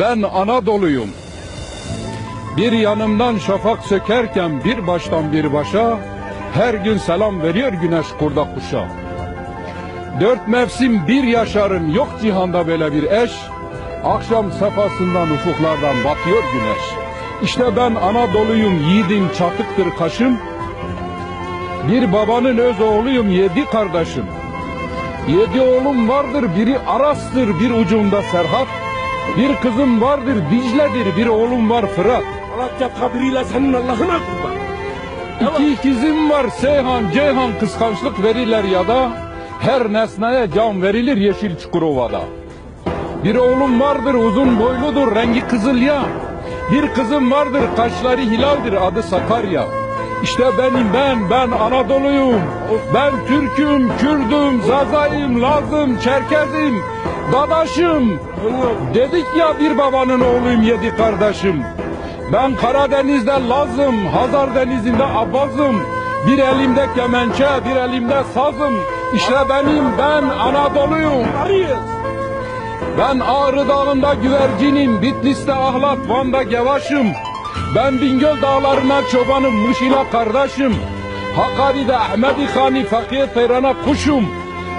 Ben Anadolu'yum. Bir yanımdan şafak sökerken bir baştan bir başa her gün selam veriyor güneş kurda kuşa. Dört mevsim bir yaşarım yok cihanda böyle bir eş. Akşam sefasından ufuklardan batıyor güneş. İşte ben Anadolu'yum yiğidim çatıktır kaşım. Bir babanın öz oğluyum yedi kardeşim. Yedi oğlum vardır biri Aras'tır bir ucunda Serhat. Bir kızım vardır Dicle'dir bir oğlum var Fırat. Malatya tabiriyle senin Allah'ına kurban. İki ikizim var Seyhan Ceyhan kıskançlık verirler ya da her nesneye can verilir yeşil Çukurova'da. Bir oğlum vardır uzun boyludur rengi kızıl ya. Bir kızım vardır kaşları hilaldir adı Sakarya. İşte benim ben, ben Anadolu'yum. Ben Türk'üm, Kürd'üm, Zazayım, Laz'ım, Çerkez'im, Dadaş'ım. Dedik ya bir babanın oğluyum yedi kardeşim. Ben Karadeniz'de Laz'ım, Hazar Denizi'nde Abbaz'ım. Bir elimde kemençe, bir elimde sazım. İşte benim ben Anadolu'yum. Ben Ağrı Dağı'nda güvercinim, Bitlis'te Ahlat, Van'da Gevaş'ım. Ben Bingöl Dağları'na çobanım, Muş'ila kardeşim. Hakkari'de Ahmedi Khani, Fakir Teyran'a kuşum.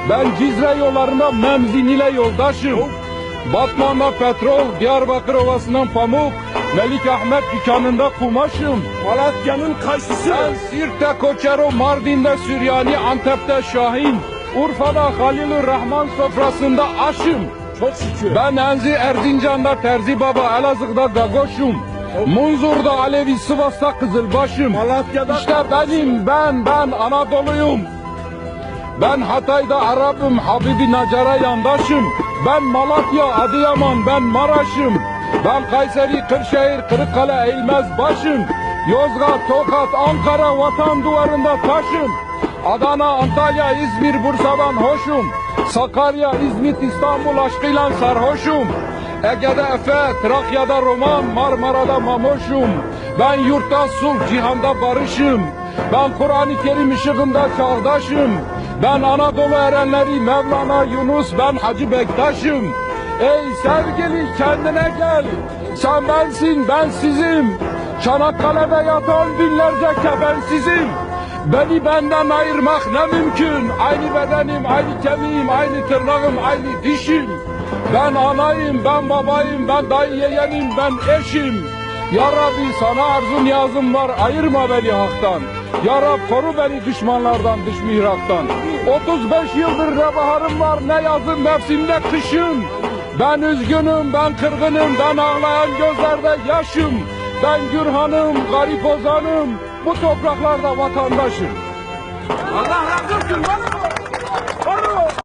Ben Cizre yollarında Memzin ile yoldaşım. Batman'da petrol, Diyarbakır Ovası'ndan pamuk, Melik Ahmet dükkanında kumaşım. Malatya'nın kayısısı. Ben Sirt'te Koçero, Mardin'de Süryani, Antep'te Şahin. Urfa'da Halilur Rahman sofrasında aşım. Çok şükür. Ben Enzi Erzincan'da Terzi Baba, Elazığ'da Gagoş'um. Munzur'da Alevi, Sivas'ta Kızılbaş'ım. Malatya'da İşte benim, ben, ben Anadolu'yum. Ben Hatay'da Arap'ım, Habibi Nacar'a yandaşım. Ben Malatya, Adıyaman, ben Maraş'ım. Ben Kayseri, Kırşehir, Kırıkkale, Eğilmez başım. Yozgat, Tokat, Ankara, vatan duvarında taşım. Adana, Antalya, İzmir, Bursa'dan hoşum. Sakarya, İzmit, İstanbul aşkıyla sarhoşum. Ege'de Efe, Trakya'da Roman, Marmara'da Mamoşum. Ben yurtta sulh, cihanda barışım. Ben Kur'an-ı Kerim ışığında çağdaşım. Ben Anadolu erenleri Mevlana Yunus, ben Hacı Bektaş'ım. Ey sevgili kendine gel. Sen bensin, ben sizim. Çanakkale'de yatan binlerce kefensizim. Beni benden ayırmak ne mümkün? Aynı bedenim, aynı kemiğim, aynı tırnağım, aynı dişim. Ben anayım, ben babayım, ben dayı yeğenim, ben eşim. Ya Rabbi sana arzum yazım var, ayırma beni haktan. Ya Rab koru beni düşmanlardan, dış mihraktan. 35 yıldır ne baharım var, ne yazın mevsimde kışım. Ben üzgünüm, ben kırgınım, ben ağlayan gözlerde yaşım. Ben Gürhan'ım, garip ozanım, bu topraklarda vatandaşım. Allah razı olsun. Bana.